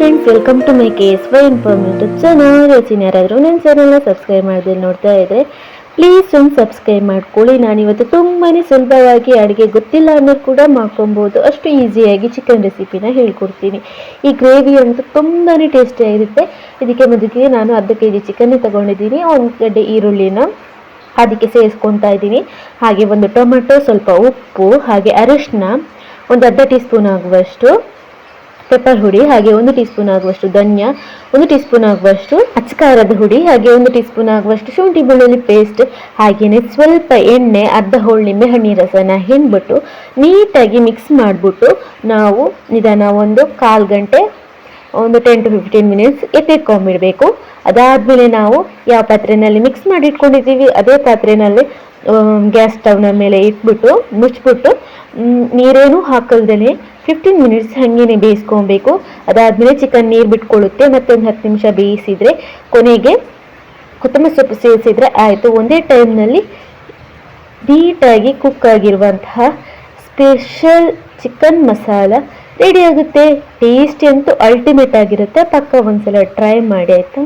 Friends welcome to my K S Y inform YouTube channel ಯೋಚನೆ ಯಾರಾದರೂ ನನ್ನ ಚಾನಲ್ನ ಸಬ್ಸ್ಕ್ರೈಬ್ ಮಾಡಿದ್ರೆ ನೋಡ್ತಾ ಇದ್ದರೆ ಪ್ಲೀಸ್ ಒಂದು ಸಬ್ಸ್ಕ್ರೈಬ್ ಮಾಡ್ಕೊಳ್ಳಿ. ನಾನಿವತ್ತು ತುಂಬಾ ಸುಲಭವಾಗಿ ಅಡುಗೆ ಗೊತ್ತಿಲ್ಲ ಅನ್ನೋದು ಕೂಡ ಮಾಡ್ಕೊಬೋದು. ಅಷ್ಟು ಈಸಿಯಾಗಿ ಚಿಕನ್ ರೆಸಿಪಿನ ಹೇಳ್ಕೊಡ್ತೀನಿ. ಈ ಗ್ರೇವಿ ಅಂತೂ ತುಂಬಾ ಟೇಸ್ಟಿಯಾಗಿರುತ್ತೆ ಇದಕ್ಕೆ ಮೊದಲಿಗೆ ನಾನು ಅರ್ಧ ಕೆ ಜಿ ಚಿಕನ್ನೇ ತೊಗೊಂಡಿದ್ದೀನಿ. ಒಂದು ಗಡ್ಡೆ ಈರುಳ್ಳಿನ ಅದಕ್ಕೆ ಸೇರಿಸ್ಕೊತಾ ಇದ್ದೀನಿ. ಹಾಗೆ ಒಂದು ಟೊಮೆಟೊ, ಸ್ವಲ್ಪ ಉಪ್ಪು, ಹಾಗೆ ಅರಿಶಿನ ಒಂದು ಅರ್ಧ ಟೀ ಸ್ಪೂನ್ ಆಗುವಷ್ಟು. ಪೆಪ್ಪರ್ ಹುಡಿ, ಹಾಗೆ ಒಂದು ಟೀ ಸ್ಪೂನ್ ಆಗುವಷ್ಟು ಧನ್ಯ, ಒಂದು ಟೀ ಸ್ಪೂನ್ ಆಗುವಷ್ಟು ಅಚ್ಚಕಾರದ ಹುಡಿ, ಹಾಗೆ ಒಂದು ಟೀ ಸ್ಪೂನ್ ಆಗುವಷ್ಟು ಶುಂಠಿ ಬೆಳ್ಳುಳ್ಳಿ ಪೇಸ್ಟ್ ಹಾಗೆಯೇ ಸ್ವಲ್ಪ ಎಣ್ಣೆ, ಅರ್ಧ ಹೋಳು ನಿಂಬೆ ಹಣ್ಣಿನ ರಸನ ಹಿಂಡ್ಬಿಟ್ಟು ನೀಟಾಗಿ ಮಿಕ್ಸ್ ಮಾಡಿಬಿಟ್ಟು ನಾವು ನಿಧಾನ ಒಂದು ಕಾಲು ಗಂಟೆ ಒಂದು ಟೆನ್ ಟು ಫಿಫ್ಟೀನ್ ಮಿನಿಟ್ಸ್ ಎತ್ತಿಟ್ಕೊಂಡ್ಬಿಡಬೇಕು ಅದಾದಮೇಲೆ ನಾವು ಯಾವ ಪಾತ್ರೆಯಲ್ಲಿ ಮಿಕ್ಸ್ ಮಾಡಿ ಇಟ್ಕೊಂಡಿದ್ದೀವಿ, ಅದೇ ಪಾತ್ರೆಯಲ್ಲಿ ಗ್ಯಾಸ್ ಸ್ಟವ್ನ ಮೇಲೆ ಇಟ್ಬಿಟ್ಟು, ಮುಚ್ಚಿಬಿಟ್ಟು ನೀರೇನು ಹಾಕಲ್ದೇ ಫಿಫ್ಟೀನ್ ಮಿನಿಟ್ಸ್ ಹಾಗೇನೆ ಬೇಯಿಸ್ಕೊಬೇಕು. ಅದಾದಮೇಲೆ ಚಿಕನ್ ನೀರು ಬಿಟ್ಕೊಳ್ಳುತ್ತೆ ಮತ್ತೆ ಒಂದು ಹತ್ತು ನಿಮಿಷ ಬೇಯಿಸಿದರೆ ಕೊನೆಗೆ ಕೊತ್ತಂಬರಿ ಸೊಪ್ಪು ಸೇರಿಸಿದರೆ ಆಯಿತು. ಒಂದೇ ಟೈಮ್ನಲ್ಲಿ ನೀಟಾಗಿ ಕುಕ್ ಆಗಿರುವಂತಹ ಸ್ಪೆಷಲ್ ಚಿಕನ್ ಮಸಾಲ ರೆಡಿ ಆಗುತ್ತೆ. ಟೇಸ್ಟಿ ಅಂತೂ ಅಲ್ಟಿಮೇಟ್ ಆಗಿರುತ್ತೆ. ಪಕ್ಕ ಒಂದ್ಸಲ ಟ್ರೈ ಮಾಡಿ ಆಯಿತಾ?